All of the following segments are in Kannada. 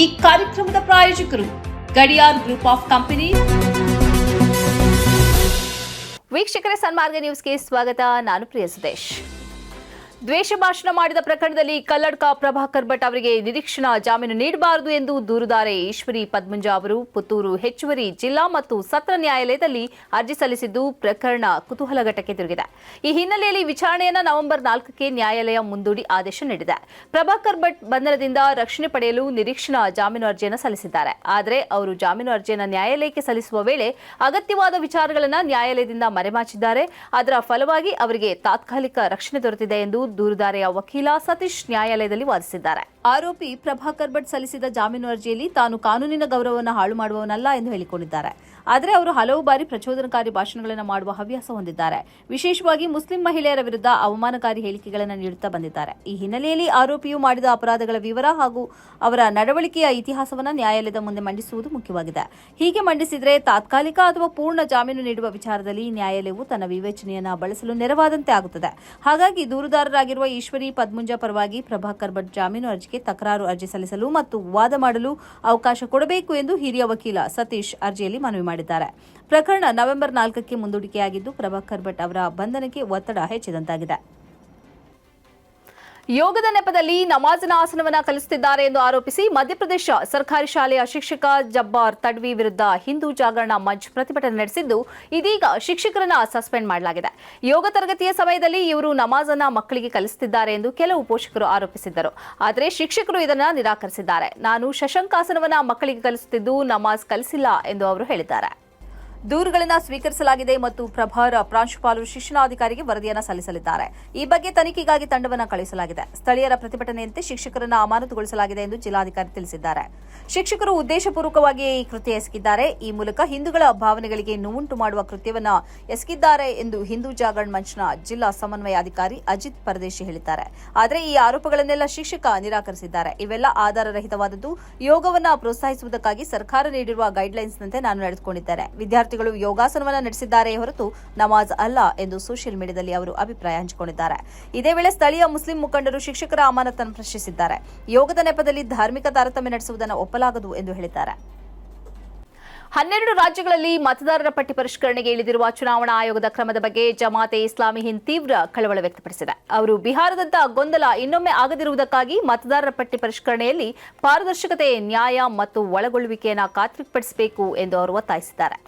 ಈ ಕಾರ್ಯಕ್ರಮದ ಪ್ರಾಯೋಜಕರು ಗಡಿಯಾರ್ ಗ್ರೂಪ್ ಆಫ್ ಕಂಪನಿ. ವೀಕ್ಷಕರ ಸನ್ಮಾರ್ಗ ನ್ಯೂಸ್ಗೆ ಸ್ವಾಗತ. ನಾನು ಪ್ರಿಯ ಸುದೇಶ್. ದ್ವೇಷ ಭಾಷಣ ಮಾಡಿದ ಪ್ರಕರಣದಲ್ಲಿ ಕಲ್ಲಡ್ಕ ಪ್ರಭಾಕರ್ ಭಟ್ ಅವರಿಗೆ ನಿರೀಕ್ಷಣಾ ಜಾಮೀನು ನೀಡಬಾರದು ಎಂದು ದೂರುದಾರೆ ಈಶ್ವರಿ ಪದ್ಮಂಜ ಅವರು ಪುತ್ತೂರು ಹೆಚ್ಚುವರಿ ಜಿಲ್ಲಾ ಮತ್ತು ಸತ್ರ ನ್ಯಾಯಾಲಯದಲ್ಲಿ ಅರ್ಜಿ ಸಲ್ಲಿಸಿದ್ದು ಪ್ರಕರಣ ಕುತೂಹಲ ಘಟ್ಟಕ್ಕೆ ತಿರುಗಿದೆ. ಈ ಹಿನ್ನೆಲೆಯಲ್ಲಿ ವಿಚಾರಣೆಯನ್ನು ನವೆಂಬರ್ ನಾಲ್ಕಕ್ಕೆ ನ್ಯಾಯಾಲಯ ಮುಂದೂಡಿ ಆದೇಶ ನೀಡಿದೆ. ಪ್ರಭಾಕರ್ ಭಟ್ ಬಂಧನದಿಂದ ರಕ್ಷಣೆ ಪಡೆಯಲು ನಿರೀಕ್ಷಣಾ ಜಾಮೀನು ಅರ್ಜಿಯನ್ನು ಸಲ್ಲಿಸಿದ್ದಾರೆ. ಆದರೆ ಅವರು ಜಾಮೀನು ಅರ್ಜಿಯನ್ನು ನ್ಯಾಯಾಲಯಕ್ಕೆ ಸಲ್ಲಿಸುವ ವೇಳೆ ಅಗತ್ಯವಾದ ವಿಚಾರಗಳನ್ನು ನ್ಯಾಯಾಲಯದಿಂದ ಮರೆಮಾಚಿದ್ದಾರೆ. ಅದರ ಫಲವಾಗಿ ಅವರಿಗೆ ತಾತ್ಕಾಲಿಕ ರಕ್ಷಣೆ ದೊರೆತಿದೆ ಎಂದು ದೂರುದಾರೆಯ ವಕೀಲ ಸತೀಶ್ ನ್ಯಾಯಾಲಯದಲ್ಲಿ ವಾದಿಸಿದ್ದಾರೆ. ಆರೋಪಿ ಪ್ರಭಾಕರ್ ಭಟ್ ಸಲ್ಲಿಸಿದ ಜಾಮೀನು ಅರ್ಜಿಯಲ್ಲಿ ತಾನು ಕಾನೂನಿನ ಗೌರವವನ್ನು ಹಾಳು ಮಾಡುವವನಲ್ಲ ಎಂದು ಹೇಳಿಕೊಂಡಿದ್ದಾರೆ. ಆದರೆ ಅವರು ಹಲವು ಬಾರಿ ಪ್ರಚೋದನಕಾರಿ ಭಾಷಣಗಳನ್ನು ಮಾಡುವ ಹವ್ಯಾಸ ಹೊಂದಿದ್ದಾರೆ. ವಿಶೇಷವಾಗಿ ಮುಸ್ಲಿಂ ಮಹಿಳೆಯರ ವಿರುದ್ಧ ಅವಮಾನಕಾರಿ ಹೇಳಿಕೆಗಳನ್ನು ನೀಡುತ್ತಾ ಬಂದಿದ್ದಾರೆ. ಈ ಹಿನ್ನೆಲೆಯಲ್ಲಿ ಆರೋಪಿಯು ಮಾಡಿದ ಅಪರಾಧಗಳ ವಿವರ ಹಾಗೂ ಅವರ ನಡವಳಿಕೆಯ ಇತಿಹಾಸವನ್ನು ನ್ಯಾಯಾಲಯದ ಮುಂದೆ ಮಂಡಿಸುವುದು ಮುಖ್ಯವಾಗಿದೆ. ಹೀಗೆ ಮಂಡಿಸಿದರೆ ತಾತ್ಕಾಲಿಕ ಅಥವಾ ಪೂರ್ಣ ಜಾಮೀನು ನೀಡುವ ವಿಚಾರದಲ್ಲಿ ನ್ಯಾಯಾಲಯವು ತನ್ನ ವಿವೇಚನೆಯನ್ನು ಬಳಸಲು ನೆರವಾದಂತೆ ಆಗುತ್ತದೆ. ಹಾಗಾಗಿ ದೂರುದಾರರಾಗಿರುವ ಈಶ್ವರಿ ಪದ್ಮುಂಜ ಪರವಾಗಿ ಪ್ರಭಾಕರ್ ಭಟ್ ಜಾಮೀನು ಅರ್ಜಿಗೆ ತಕರಾರು ಅರ್ಜಿ ಸಲ್ಲಿಸಲು ಮತ್ತು ವಾದ ಮಾಡಲು ಅವಕಾಶ ಕೊಡಬೇಕು ಎಂದು ಹಿರಿಯ ವಕೀಲ ಸತೀಶ್ ಅರ್ಜಿಯಲ್ಲಿ ಮನವಿ ಮಾಡಿದ್ದಾರೆ. ಪ್ರಕರಣ ನವೆಂಬರ್ ನಾಲ್ಕಕ್ಕೆ ಮುಂದೂಡಿಕೆಯಾಗಿದ್ದು, ಪ್ರಭಾಕರ್ ಭಟ್ ಅವರ ಬಂಧನಕ್ಕೆ ಒತ್ತಡ ಹೆಚ್ಚಿದಂತಾಗಿದೆ. ಯೋಗದ ನೆಪದಲ್ಲಿ ನಮಾಜ್ನ ಆಸನವನ್ನ ಕಲಿಸುತ್ತಿದ್ದಾರೆ ಎಂದು ಆರೋಪಿಸಿ ಮಧ್ಯಪ್ರದೇಶ ಸರ್ಕಾರಿ ಶಾಲೆಯ ಶಿಕ್ಷಕ ಜಬ್ಬಾರ್ ತಡ್ವಿ ವಿರುದ್ಧ ಹಿಂದೂ ಜಾಗರಣ ಮಂಚ್ ಪ್ರತಿಭಟನೆ ನಡೆಸಿದ್ದು ಇದೀಗ ಶಿಕ್ಷಕರನ್ನ ಸಸ್ಪೆಂಡ್ ಮಾಡಲಾಗಿದೆ. ಯೋಗ ತರಗತಿಯ ಸಮಯದಲ್ಲಿ ಇವರು ನಮಾಜನ್ನ ಮಕ್ಕಳಿಗೆ ಕಲಿಸುತ್ತಿದ್ದಾರೆ ಎಂದು ಕೆಲವು ಪೋಷಕರು ಆರೋಪಿಸಿದ್ದರು. ಆದರೆ ಶಿಕ್ಷಕರು ಇದನ್ನು ನಿರಾಕರಿಸಿದ್ದಾರೆ. ನಾನು ಶಶಂಕಾಸನವನ್ನ ಮಕ್ಕಳಿಗೆ ಕಲಿಸುತ್ತಿದ್ದು ನಮಾಜ್ ಕಲಿಸಿಲ್ಲ ಎಂದು ಅವರು ಹೇಳಿದ್ದಾರೆ. ದೂರುಗಳನ್ನು ಸ್ವೀಕರಿಸಲಾಗಿದೆ ಮತ್ತು ಪ್ರಭಾರ ಪ್ರಾಂಶುಪಾಲರು ಶಿಕ್ಷಣಾಧಿಕಾರಿಗೆ ವರದಿಯನ್ನು ಸಲ್ಲಿಸಲಿದ್ದಾರೆ. ಈ ಬಗ್ಗೆ ತನಿಖೆಗಾಗಿ ತಂಡವನ್ನು ಕಳುಹಿಸಲಾಗಿದೆ. ಸ್ಥಳೀಯರ ಪ್ರತಿಭಟನೆಯಂತೆ ಶಿಕ್ಷಕರನ್ನು ಅಮಾನತುಗೊಳಿಸಲಾಗಿದೆ ಎಂದು ಜಿಲ್ಲಾಧಿಕಾರಿ ತಿಳಿಸಿದ್ದಾರೆ. ಶಿಕ್ಷಕರು ಉದ್ದೇಶಪೂರ್ವಕವಾಗಿ ಈ ಕೃತ್ಯ ಎಸಗಿದ್ದಾರೆ. ಈ ಮೂಲಕ ಹಿಂದೂಗಳ ಭಾವನೆಗಳಿಗೆ ನೋವುಂಟು ಮಾಡುವ ಕೃತ್ಯವನ್ನು ಎಸಗಿದ್ದಾರೆ ಎಂದು ಹಿಂದೂ ಜಾಗರಣ್ ಮಂಚ್ನ ಜಿಲ್ಲಾ ಸಮನ್ವಯಾಧಿಕಾರಿ ಅಜಿತ್ ಪರದೇಶಿ ಹೇಳಿದ್ದಾರೆ. ಆದರೆ ಈ ಆರೋಪಗಳನ್ನೆಲ್ಲ ಶಿಕ್ಷಕ ನಿರಾಕರಿಸಿದ್ದಾರೆ. ಇವೆಲ್ಲ ಆಧಾರರಹಿತವಾದದ್ದು ಯೋಗವನ್ನ ಪ್ರೋತ್ಸಾಹಿಸುವುದಕ್ಕಾಗಿ ಸರ್ಕಾರ ನೀಡಿರುವ ಗೈಡ್ಲೈನ್ಸ್ನಂತೆ ನಾನು ನಡೆದುಕೊಂಡಿದ್ದೇನೆ. ವಿದ್ಯಾರ್ಥಿಗಳು ಯೋಗಾಸನವನ್ನು ನಡೆಸಿದ್ದಾರೆ ಹೊರತು ನಮಾಜ್ ಅಲ್ಲ ಎಂದು ಸೋಷಿಯಲ್ ಮೀಡಿಯಾದಲ್ಲಿ ಅವರು ಅಭಿಪ್ರಾಯ ಹಂಚಿಕೊಂಡಿದ್ದಾರೆ. ಇದೇ ವೇಳೆ ಸ್ಥಳೀಯ ಮುಸ್ಲಿಂ ಮುಖಂಡರು ಶಿಕ್ಷಕರ ಅಮಾನತನ್ನು ಪ್ರಶ್ನಿಸಿದ್ದಾರೆ. ಯೋಗದ ನೆಪದಲ್ಲಿ ಧಾರ್ಮಿಕ ತಾರತಮ್ಯ ನಡೆಸುವುದನ್ನು ಒಪ್ಪಲಾಗದು ಎಂದು ಹೇಳಿದ್ದಾರೆ. ಹನ್ನೆರಡು ರಾಜ್ಯಗಳಲ್ಲಿ ಮತದಾರರ ಪಟ್ಟಿ ಪರಿಷ್ಕರಣೆಗೆ ಇಳಿದಿರುವ ಚುನಾವಣಾ ಆಯೋಗದ ಕ್ರಮದ ಬಗ್ಗೆ ಜಮಾತೆ ಇಸ್ಲಾಮಿ ಹಿಂದ್ ತೀವ್ರ ಕಳವಳ ವ್ಯಕ್ತಪಡಿಸಿದೆ. ಅವರು ಬಿಹಾರದಂತಹ ಗೊಂದಲ ಇನ್ನೊಮ್ಮೆ ಆಗದಿರುವುದಕ್ಕಾಗಿ ಮತದಾರರ ಪಟ್ಟಿ ಪರಿಷ್ಕರಣೆಯಲ್ಲಿ ಪಾರದರ್ಶಕತೆ, ನ್ಯಾಯ ಮತ್ತು ಒಳಗೊಳ್ಳುವಿಕೆಯನ್ನು ಖಾತ್ರಿಪಡಿಸಬೇಕು ಎಂದು ಅವರು ಒತ್ತಾಯಿಸಿದ್ದಾರೆ.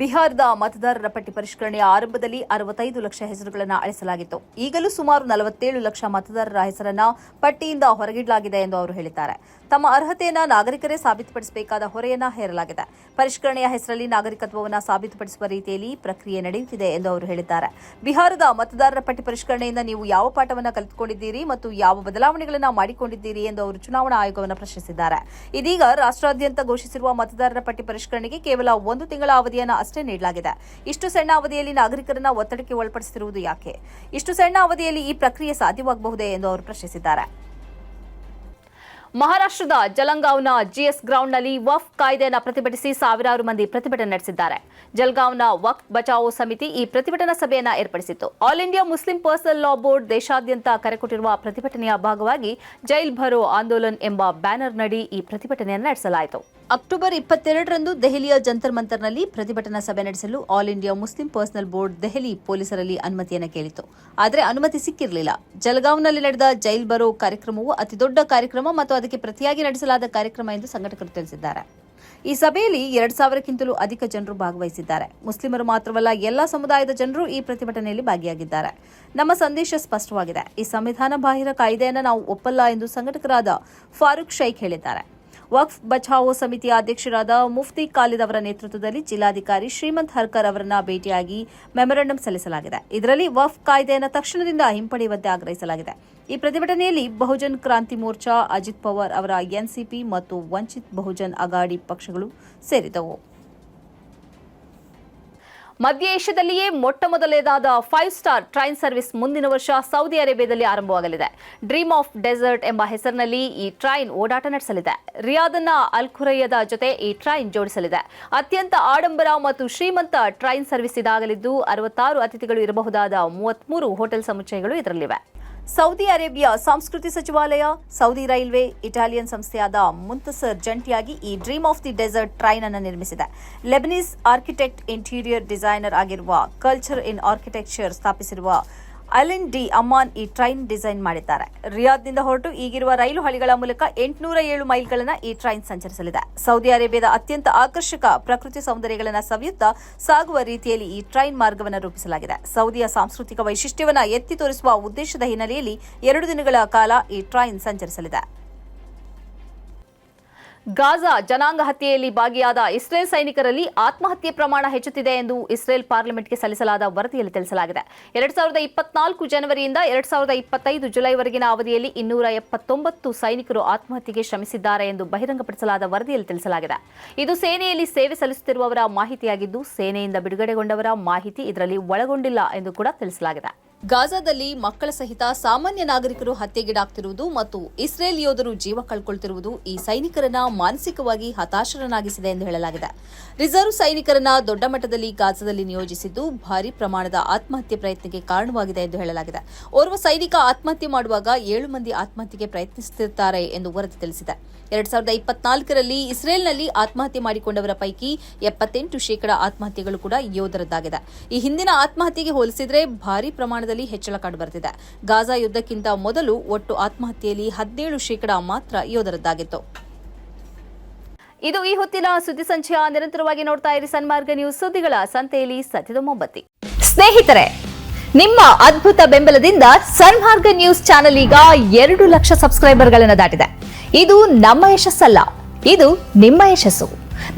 ಬಿಹಾರದ ಮತದಾರರ ಪಟ್ಟಿ ಪರಿಷ್ಕರಣೆಯ ಆರಂಭದಲ್ಲಿ ಅರವತ್ತೈದು ಲಕ್ಷ ಹೆಸರುಗಳನ್ನು ಅಳಿಸಲಾಗಿತ್ತು. ಈಗಲೂ ಸುಮಾರು ನಲವತ್ತೇಳು ಲಕ್ಷ ಮತದಾರರ ಹೆಸರನ್ನು ಪಟ್ಟಿಯಿಂದ ಹೊರಗಿಡಲಾಗಿದೆ ಎಂದು ಅವರು ಹೇಳಿದ್ದಾರೆ. ತಮ್ಮ ಅರ್ಹತೆಯನ್ನು ನಾಗರಿಕರೇ ಸಾಬೀತುಪಡಿಸಬೇಕಾದ ಹೊರೆಯನ್ನ ಹೇರಲಾಗಿದೆ. ಪರಿಷ್ಕರಣೆಯ ಹೆಸರಲ್ಲಿ ನಾಗರಿಕತ್ವವನ್ನು ಸಾಬೀತುಪಡಿಸುವ ರೀತಿಯಲ್ಲಿ ಪ್ರಕ್ರಿಯೆ ನಡೆಯುತ್ತಿದೆ ಎಂದು ಅವರು ಹೇಳಿದ್ದಾರೆ. ಬಿಹಾರದ ಮತದಾರರ ಪಟ್ಟಿ ಪರಿಷ್ಕರಣೆಯಿಂದ ನೀವು ಯಾವ ಪಾಠವನ್ನು ಕಲಿತುಕೊಂಡಿದ್ದೀರಿ ಮತ್ತು ಯಾವ ಬದಲಾವಣೆಗಳನ್ನು ಮಾಡಿಕೊಂಡಿದ್ದೀರಿ ಎಂದು ಅವರು ಚುನಾವಣಾ ಆಯೋಗವನ್ನು ಪ್ರಶ್ನಿಸಿದ್ದಾರೆ. ಇದೀಗ ರಾಷ್ಟ್ರಾದ್ಯಂತ ಘೋಷಿಸಿರುವ ಮತದಾರರ ಪಟ್ಟಿ ಪರಿಷ್ಕರಣೆಗೆ ಕೇವಲ ಒಂದು ತಿಂಗಳ ಅವಧಿಯನ್ನು ಅಷ್ಟೇ ನೀಡಲಾಗಿದೆ. ಇಷ್ಟು ಸಣ್ಣ ಅವಧಿಯಲ್ಲಿ ನಾಗರಿಕರನ್ನ ಒತ್ತಡಕ್ಕೆ ಒಳಪಡಿಸಿರುವುದು ಯಾಕೆ? ಇಷ್ಟು ಸಣ್ಣ ಅವಧಿಯಲ್ಲಿ ಈ ಪ್ರಕ್ರಿಯೆ ಸಾಧ್ಯವಾಗಬಹುದೇ ಎಂದು ಅವರು ಪ್ರಶ್ನಿಸಿದ್ದಾರೆ. ಮಹಾರಾಷ್ಟ್ರದ ಜಲಂಗಾವ್ನ ಜಿಎಸ್ ಗ್ರೌಂಡ್ನಲ್ಲಿ ವಫ್ ಕಾಯ್ದೆಯನ್ನು ಪ್ರತಿಭಟಿಸಿ ಸಾವಿರಾರು ಮಂದಿ ಪ್ರತಿಭಟನೆ ನಡೆಸಿದ್ದಾರೆ. ಜಲಗಾವ್ನ ವಕ್ ಬಚಾವೋ ಸಮಿತಿ ಈ ಪ್ರತಿಭಟನಾ ಸಭೆಯನ್ನು ಏರ್ಪಡಿಸಿತ್ತು. All India Muslim personal law board ದೇಶಾದ್ಯಂತ ಕರೆಕೊಟ್ಟಿರುವ ಪ್ರತಿಭಟನೆಯ ಭಾಗವಾಗಿ ಜೈಲ್ ಭರೋ ಆಂದೋಲನ್ ಎಂಬ ಬ್ಯಾನರ್ನಡಿ ಈ ಪ್ರತಿಭಟನೆಯನ್ನು ನಡೆಸಲಾಯಿತು. ಅಕ್ಟೋಬರ್ ಇಪ್ಪತ್ತೆರಡರಂದು ದೆಹಲಿಯ ಜಂತರ್ ಮಂತರ್ನಲ್ಲಿ ಪ್ರತಿಭಟನಾ ಸಭೆ ನಡೆಸಲು all India Muslim personal board Delhi ಪೊಲೀಸರಲ್ಲಿ ಅನುಮತಿಯನ್ನು ಕೇಳಿತು ಆದರೆ ಅನುಮತಿ ಸಿಕ್ಕಿರಲಿಲ್ಲ. ಜಲಗಾಂವ್ನಲ್ಲಿ ನಡೆದ ಜೈಲ್ ಬರೋ ಕಾರ್ಯಕ್ರಮವು ಅತಿದೊಡ್ಡ ಕಾರ್ಯಕ್ರಮ ಮತ್ತು ಅದಕ್ಕೆ ಪ್ರತಿಯಾಗಿ ನಡೆಸಲಾದ ಕಾರ್ಯಕ್ರಮ ಎಂದು ಸಂಘಟಕರು ತಿಳಿಸಿದ್ದಾರೆ. ಈ ಸಭೆಯಲ್ಲಿ ಎರಡು ಸಾವಿರಕ್ಕಿಂತಲೂ ಅಧಿಕ ಜನರು ಭಾಗವಹಿಸಿದ್ದಾರೆ. ಮುಸ್ಲಿಮರು ಮಾತ್ರವಲ್ಲ, ಎಲ್ಲಾ ಸಮುದಾಯದ ಜನರು ಈ ಪ್ರತಿಭಟನೆಯಲ್ಲಿ ಭಾಗಿಯಾಗಿದ್ದಾರೆ. ನಮ್ಮ ಸಂದೇಶ ಸ್ಪಷ್ಟವಾಗಿದೆ. ಈ ಸಂವಿಧಾನ ಬಾಹಿರ ಕಾಯ್ದೆಯನ್ನು ನಾವು ಒಪ್ಪಲ್ಲ ಎಂದು ಸಂಘಟಕರಾದ ಫಾರೂಕ್ ಶೈಖ್ ಹೇಳಿದ್ದಾರೆ. ವಕ್ಫ್ ಬಚಾವೋ ಸಮಿತಿಯ ಅಧ್ಯಕ್ಷರಾದ ಮುಫ್ತಿ ಖಾಲಿದ್ ಅವರ ನೇತೃತ್ವದಲ್ಲಿ ಜಿಲ್ಲಾಧಿಕಾರಿ ಶ್ರೀಮಂತ್ ಹರ್ಕರ್ ಅವರನ್ನ ಭೇಟಿಯಾಗಿ ಮೆಮೊರಂಡಂ ಸಲ್ಲಿಸಲಾಗಿದೆ. ಇದರಲ್ಲಿ ವಕ್ಫ್ ಕಾಯ್ದೆಯನ್ನು ತಕ್ಷಣದಿಂದ ಹಿಂಪಡೆಯುವಂತೆ ಆಗ್ರಹಿಸಲಾಗಿದೆ. ಈ ಪ್ರತಿಭಟನೆಯಲ್ಲಿ ಬಹುಜನ್ ಕ್ರಾಂತಿ ಮೋರ್ಚಾ, ಅಜಿತ್ ಪವಾರ್ ಅವರ ಎನ್ಸಿಪಿ ಮತ್ತು ವಂಚಿತ್ ಬಹುಜನ್ ಅಗಾಡಿ ಪಕ್ಷಗಳು ಸೇರಿದವು ಮಧ್ಯ ಏಷ್ಯಾದಲ್ಲಿಯೇ ಮೊಟ್ಟ ಮೊದಲನೇದಾದ ಫೈವ್ ಸ್ಟಾರ್ ಟ್ರೈನ್ ಸರ್ವಿಸ್ ಮುಂದಿನ ವರ್ಷ ಸೌದಿ ಅರೇಬಿಯಾದಲ್ಲಿ ಆರಂಭವಾಗಲಿದೆ. ಡ್ರೀಮ್ ಆಫ್ ಡೆಸರ್ಟ್ ಎಂಬ ಹೆಸರಿನಲ್ಲಿ ಈ ಟ್ರೈನ್ ಓಡಾಟ ನಡೆಸಲಿದೆ. ರಿಯಾದನ್ನ ಅಲ್ ಖುರಯ್ಯದ ಜೊತೆ ಈ ಟ್ರೈನ್ ಜೋಡಿಸಲಿದೆ. ಅತ್ಯಂತ ಆಡಂಬರ ಮತ್ತು ಶ್ರೀಮಂತ ಟ್ರೈನ್ ಸರ್ವಿಸ್ ಇದಾಗಲಿದ್ದು, ಅರವತ್ತಾರು ಅತಿಥಿಗಳು ಇರಬಹುದಾದ ಮೂವತ್ಮೂರು ಹೋಟೆಲ್ ಸಮುಚ್ಚಯಗಳು ಇದರಲ್ಲಿವೆ. ಸೌದಿ ಅರೇಬಿಯಾ ಸಂಸ್ಕೃತಿ ಸಚಿವಾಲಯ, ಸೌದಿ ರೈಲ್ವೆ, ಇಟಾಲಿಯನ್ ಸಂಸ್ಥೆಯಾದ ಮುಂತಸರ್ ಜಂಟಿಯಾಗಿ ಈ dream of the desert train ಅನ್ನು ನಿರ್ಮಿಸಿದೆ. ಲೆಬನೀಸ್ ಆರ್ಕಿಟೆಕ್ಟ್ ಇಂಟೀರಿಯರ್ ಡಿಸೈನರ್ ಆಗಿರುವ ಕಲ್ಚರ್ ಇನ್ ಆರ್ಕಿಟೆಕ್ಚರ್ ಸ್ಥಾಪಿಸಿರುವ ಅಲಿನ್ ಡಿ ಅಮಾನ್ ಈ ಟ್ರೈನ್ ಡಿಸೈನ್ ಮಾಡಿದ್ದಾರೆ. ರಿಯಾದ್ನಿಂದ ಹೊರಟು ಈಗಿರುವ ರೈಲು ಹಳಿಗಳ ಮೂಲಕ ಎಂಟುನೂರ ಏಳು ಮೈಲ್ಗಳನ್ನು ಈ ಟ್ರೈನ್ ಸಂಚರಿಸಲಿದೆ. ಸೌದಿ ಅರೇಬಿಯಾದ ಅತ್ಯಂತ ಆಕರ್ಷಕ ಪ್ರಕೃತಿ ಸೌಂದರ್ಯಗಳನ್ನು ಸವಿಯುತ್ತಾ ಸಾಗುವ ರೀತಿಯಲ್ಲಿ ಈ ಟ್ರೈನ್ ಮಾರ್ಗವನ್ನು ರೂಪಿಸಲಾಗಿದೆ. ಸೌದಿಯ ಸಾಂಸ್ಕೃತಿಕ ವೈಶಿಷ್ಟ್ಯವನ್ನು ಎತ್ತಿ ತೋರಿಸುವ ಉದ್ದೇಶದ ಹಿನ್ನೆಲೆಯಲ್ಲಿ ಎರಡು ದಿನಗಳ ಕಾಲ ಈ ಟ್ರೈನ್ ಸಂಚರಿಸಲಿದೆ. ಗಾಜಾ ಜನಾಂಗ ಹತ್ಯೆಯಲ್ಲಿ ಭಾಗಿಯಾದ ಇಸ್ರೇಲ್ ಸೈನಿಕರಲ್ಲಿ ಆತ್ಮಹತ್ಯೆ ಪ್ರಮಾಣ ಹೆಚ್ಚುತ್ತಿದೆ ಎಂದು ಇಸ್ರೇಲ್ ಪಾರ್ಲಿಮೆಂಟ್ಗೆ ಸಲ್ಲಿಸಲಾದ ವರದಿಯಲ್ಲಿ ತಿಳಿಸಲಾಗಿದೆ. ಎರಡ್ ಸಾವಿರದ ಇಪ್ಪತ್ನಾಲ್ಕು ಜನವರಿಯಿಂದ ಎರಡ್ ಸಾವಿರದ ಇಪ್ಪತ್ತೈದು ಜುಲೈವರೆಗಿನ ಅವಧಿಯಲ್ಲಿ ಇನ್ನೂರ ಎಪ್ಪತ್ತೊಂಬತ್ತು ಸೈನಿಕರು ಆತ್ಮಹತ್ಯೆಗೆ ಶ್ರಮಿಸಿದ್ದಾರೆ ಎಂದು ಬಹಿರಂಗಪಡಿಸಲಾದ ವರದಿಯಲ್ಲಿ ತಿಳಿಸಲಾಗಿದೆ. ಇದು ಸೇನೆಯಲ್ಲಿ ಸೇವೆ ಸಲ್ಲಿಸುತ್ತಿರುವವರ ಮಾಹಿತಿಯಾಗಿದ್ದು, ಸೇನೆಯಿಂದ ಬಿಡುಗಡೆಗೊಂಡವರ ಮಾಹಿತಿ ಇದರಲ್ಲಿ ಒಳಗೊಂಡಿಲ್ಲ ಎಂದು ಕೂಡ ತಿಳಿಸಲಾಗಿದೆ. ಗಾಜಾದಲ್ಲಿ ಮಕ್ಕಳ ಸಹಿತ ಸಾಮಾನ್ಯ ನಾಗರಿಕರು ಹತ್ಯೆಗೀಡಾಗ್ತಿರುವುದು ಮತ್ತು ಇಸ್ರೇಲ್ ಯೋಧರು ಜೀವ ಕಳ್ಕೊಳ್ತಿರುವುದು ಈ ಸೈನಿಕರನ್ನ ಮಾನಸಿಕವಾಗಿ ಹತಾಶರನ್ನಾಗಿಸಿದೆ ಎಂದು ಹೇಳಲಾಗಿದೆ. ರಿಸರ್ವ್ ಸೈನಿಕರನ್ನ ದೊಡ್ಡ ಮಟ್ಟದಲ್ಲಿ ಗಾಜಾದಲ್ಲಿ ನಿಯೋಜಿಸಿದ್ದು ಭಾರಿ ಪ್ರಮಾಣದ ಆತ್ಮಹತ್ಯೆ ಪ್ರಯತ್ನಕ್ಕೆ ಕಾರಣವಾಗಿದೆ ಎಂದು ಹೇಳಲಾಗಿದೆ. ಓರ್ವ ಸೈನಿಕ ಆತ್ಮಹತ್ಯೆ ಮಾಡುವಾಗ ಏಳು ಮಂದಿ ಆತ್ಮಹತ್ಯೆಗೆ ಪ್ರಯತ್ನಿಸುತ್ತಿದ್ದಾರೆ ಎಂದು ವರದಿ ತಿಳಿಸಿದೆ. ಎರಡ್ ಸಾವಿರದ ಇಪ್ಪತ್ನಾಲ್ಕರಲ್ಲಿ ಇಸ್ರೇಲ್ನಲ್ಲಿ ಆತ್ಮಹತ್ಯೆ ಮಾಡಿಕೊಂಡವರ ಪೈಕಿ ಎಪ್ಪತ್ತೆಂಟು ಶೇಕಡ ಆತ್ಮಹತ್ಯೆಗಳು ಕೂಡ ಯೋಧರದ್ದಾಗಿದೆ. ಈ ಹಿಂದಿನ ಆತ್ಮಹತ್ಯೆಗೆ ಹೋಲಿಸಿದರೆ ಭಾರಿ ಪ್ರಮಾಣದಲ್ಲಿ ಹೆಚ್ಚಳ ಕಂಡುಬರುತ್ತಿದೆ. ಗಾಜಾ ಯುದ್ಧಕ್ಕಿಂತ ಮೊದಲು ಒಟ್ಟು ಆತ್ಮಹತ್ಯೆಯಲ್ಲಿ ಹದಿನೇಳು ಶೇಕಡಾ ಮಾತ್ರ ಯೋಧರದ್ದಾಗಿತ್ತು. ಇದು ಈ ಹೊತ್ತಿನ ಸುದ್ದಿ ಸಂಚಯ. ನಿರಂತರವಾಗಿ ನೋಡ್ತಾ ಇರಿ ಸನ್ಮಾರ್ಗ ನ್ಯೂಸ್ ಸುದ್ದಿಗಳ ಸಂತೆಯಲ್ಲಿ ಸತ್ಯದ ಮೊಂಬತ್ತಿ. ಸ್ನೇಹಿತರೆ, ನಿಮ್ಮ ಅದ್ಭುತ ಬೆಂಬಲದಿಂದ ಸನ್ಮಾರ್ಗ ನ್ಯೂಸ್ ಚಾನೆಲ್ ಈಗ ಎರಡು ಲಕ್ಷ ಸಬ್ಸ್ಕ್ರೈಬರ್ಗಳನ್ನು ದಾಟಿದೆ. ಇದು ನಮ್ಮ ಯಶಸ್ಸಲ್ಲ, ಇದು ನಿಮ್ಮ ಯಶಸ್ಸು.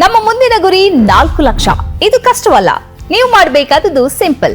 ನಮ್ಮ ಮುಂದಿನ ಗುರಿ ನಾಲ್ಕು ಲಕ್ಷ. ಇದು ಕಷ್ಟವಲ್ಲ, ನೀವು ಮಾಡಬೇಕಾದದ್ದು ಸಿಂಪಲ್.